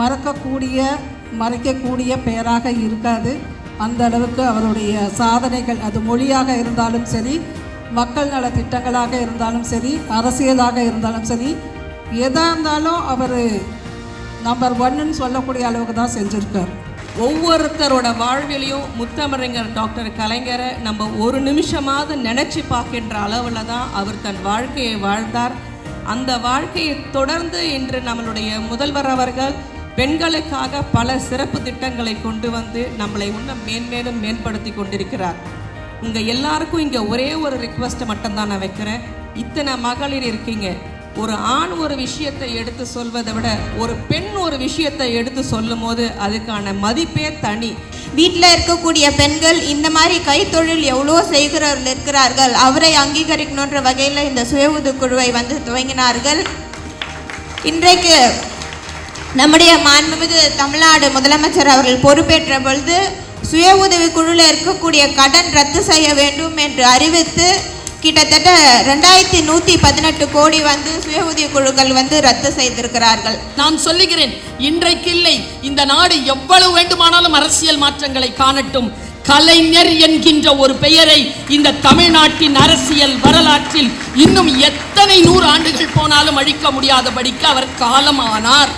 மறக்கக்கூடிய மறைக்கக்கூடிய பெயராக இருக்காது. அந்த அளவுக்கு அவருடைய சாதனைகள் அது மொழியாக இருந்தாலும் சரி மக்கள் நல திட்டங்களாக இருந்தாலும் சரி அரசியலாக இருந்தாலும் சரி எதாக இருந்தாலும் அவர் நம்பர் ஒன்னுன்னு சொல்லக்கூடிய அளவுக்கு தான் செஞ்சுருக்கார். ஒவ்வொருத்தரோட வாழ்விலையும் முத்தமிழங்கர் டாக்டர் கலைஞரை நம்ம ஒரு நிமிஷமாவது நினச்சி பார்க்கின்ற அளவில் தான் அவர் தன் வாழ்க்கையை வாழ்ந்தார். அந்த வாழ்க்கையை தொடர்ந்து இன்று நம்மளுடைய முதல்வர் அவர்கள் பெண்களுக்காக பல சிறப்பு திட்டங்களை கொண்டு வந்து நம்மளை இன்னும் மேன்மேலும் மேம்படுத்தி கொண்டிருக்கிறார். உங்கள் எல்லாருக்கும் இங்கே ஒரே ஒரு ரிக்வஸ்ட்டை மட்டும்தான் நான் வைக்கிறேன். இத்தனை மகளிர் இருக்கீங்க. ஒரு ஆண் ஒரு விஷயத்தை எடுத்து சொல்வதை விட ஒரு பெண் ஒரு விஷயத்தை எடுத்து சொல்லும் போது அதுக்கான மதிப்பே தனி. வீட்டில் இருக்கக்கூடிய பெண்கள் இந்த மாதிரி கைத்தொழில் எவ்வளோ செய்கிறவர்கள் இருக்கிறார்கள் அவரை அங்கீகரிக்கணுன்ற வகையில் இந்த சுய உதவிக்குழுவை வந்து துவங்கினார்கள். இன்றைக்கு நம்முடைய மாண்புமிகு தமிழ்நாடு முதலமைச்சர் அவர்கள் பொறுப்பேற்ற பொழுது சுய உதவிக்குழுவில் இருக்கக்கூடிய கடன் ரத்து செய்ய வேண்டும் என்று அறிவித்து கிட்டத்தட்ட ரெண்டாயிரத்தி நூற்றி பதினெட்டு கோடி வந்து சுய உதவிக்குழுக்கள் வந்து ரத்து செய்திருக்கிறார்கள். நான் சொல்லுகிறேன் இன்றைக்கு இல்லை இந்த நாடு எவ்வளவு வேண்டுமானாலும் அரசியல் மாற்றங்களை காணட்டும். கலைஞர் என்கின்ற ஒரு பெயரை இந்த தமிழ்நாட்டின் அரசியல் வரலாற்றில் இன்னும் எத்தனை நூறு ஆண்டுகள் போனாலும் அழிக்க முடியாதபடிக்கு அவர் காலமானார்.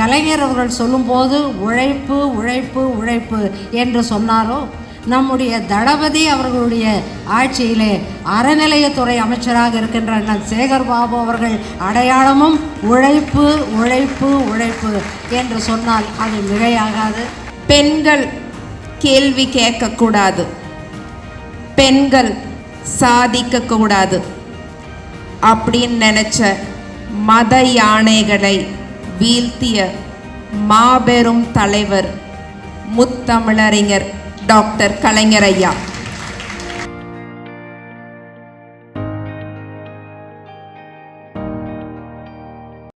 கலைஞர் அவர்கள் சொல்லும்போது உழைப்பு உழைப்பு உழைப்பு என்று சொன்னாரோ? நம்முடைய தளபதி அவர்களுடைய ஆட்சியிலே அறநிலையத்துறை அமைச்சராக இருக்கின்ற அண்ணன் சேகர் பாபு அவர்கள் அடையாளமும் உழைப்பு உழைப்பு உழைப்பு என்று சொன்னால் அது மிகையாகாது. பெண்கள் கேள்வி கேட்கக்கூடாது. பெண்கள் சாதிக்கக்கூடாது. அப்படின்னு நினச்ச மத யானைகளை வீழ்த்திய மாபெரும் தலைவர் முத்தமிழறிஞர் டாக்டர் கலைஞர் ஐயா.